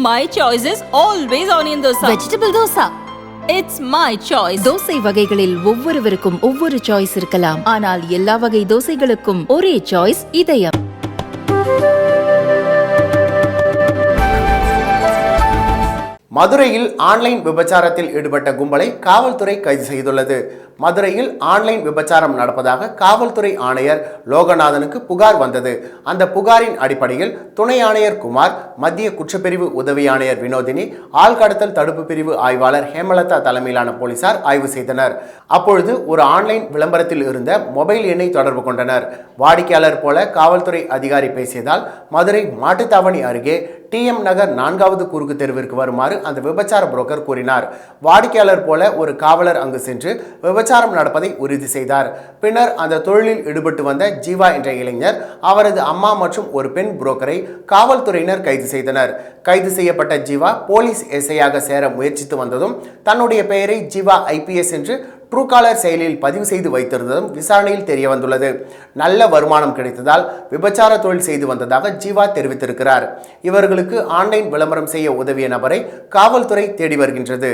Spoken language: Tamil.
My choice is always onion dosa. Vegetable dosa It's my choice. Dosa வகைகளில் ஒவ்வொருவருக்கும் ஒவ்வொரு சாய்ஸ் இருக்கலாம் ஆனால் எல்லா வகை தோசைகளுக்கும் ஒரே சாய்ஸ் இதயம் மதுரையில் ஆன்லைன் விபச்சாரத்தில் ஈடுபட்ட கும்பலை காவல்துறை கைது செய்துள்ளது மதுரையில் ஆன்லைன் விபச்சாரம் நடப்பதாக காவல்துறை ஆணையர் லோகநாதனுக்கு புகார் வந்தது. அந்த புகாரின் அடிப்படையில் துணை ஆணையர் குமார் மத்திய குற்றப்பிரிவு உதவி ஆணையர் வினோதினி ஆள்கடத்தல் தடுப்பு பிரிவு ஆய்வாளர் ஹேமலதா தலைமையிலான போலீசார் ஆய்வு செய்தனர். அப்பொழுது ஒரு ஆன்லைன் விளம்பரத்தில் இருந்த மொபைல் எண்ணை தொடர்பு கொண்டனர். வாடிக்கையாளர் போல காவல்துறை அதிகாரி பேசியதால் மதுரை மாட்டுத்தாவணி அருகே டிஎம் நகர் நான்காவது குறுக்கு தெருவிற்கு வருமாறு அந்த விபச்சார புரோக்கர் கூறினார். வாடிக்கையாளர் போல ஒரு காவலர் அங்கு சென்று விபச்சாரம் நடப்பதை உறுதி செய்தார். பின்னர் அந்த தொழிலில் ஈடுபட்டு வந்த ஜீவா என்ற இளைஞர் அவரது அம்மா மற்றும் ஒரு பெண் புரோக்கரை காவல்துறையினர் கைது செய்தனர். கைது செய்யப்பட்ட ஜீவா போலீஸ் எஸ்ஐயாக சேர முயற்சித்து வந்ததும் தன்னுடைய பெயரை ஜீவா ஐபிஎஸ் என்று ட்ரூகாலர் செயலியில் பதிவு செய்து வைத்திருந்ததும் விசாரணையில் தெரிய வந்துள்ளது. நல்ல வருமானம் கிடைத்ததால் விபச்சார தொழில் செய்து வந்ததாக ஜீவா தெரிவித்திருக்கிறார். இவர்களுக்கு ஆன்லைன் விளம்பரம் செய்ய உதவிய நபரை காவல்துறை தேடி வருகின்றது.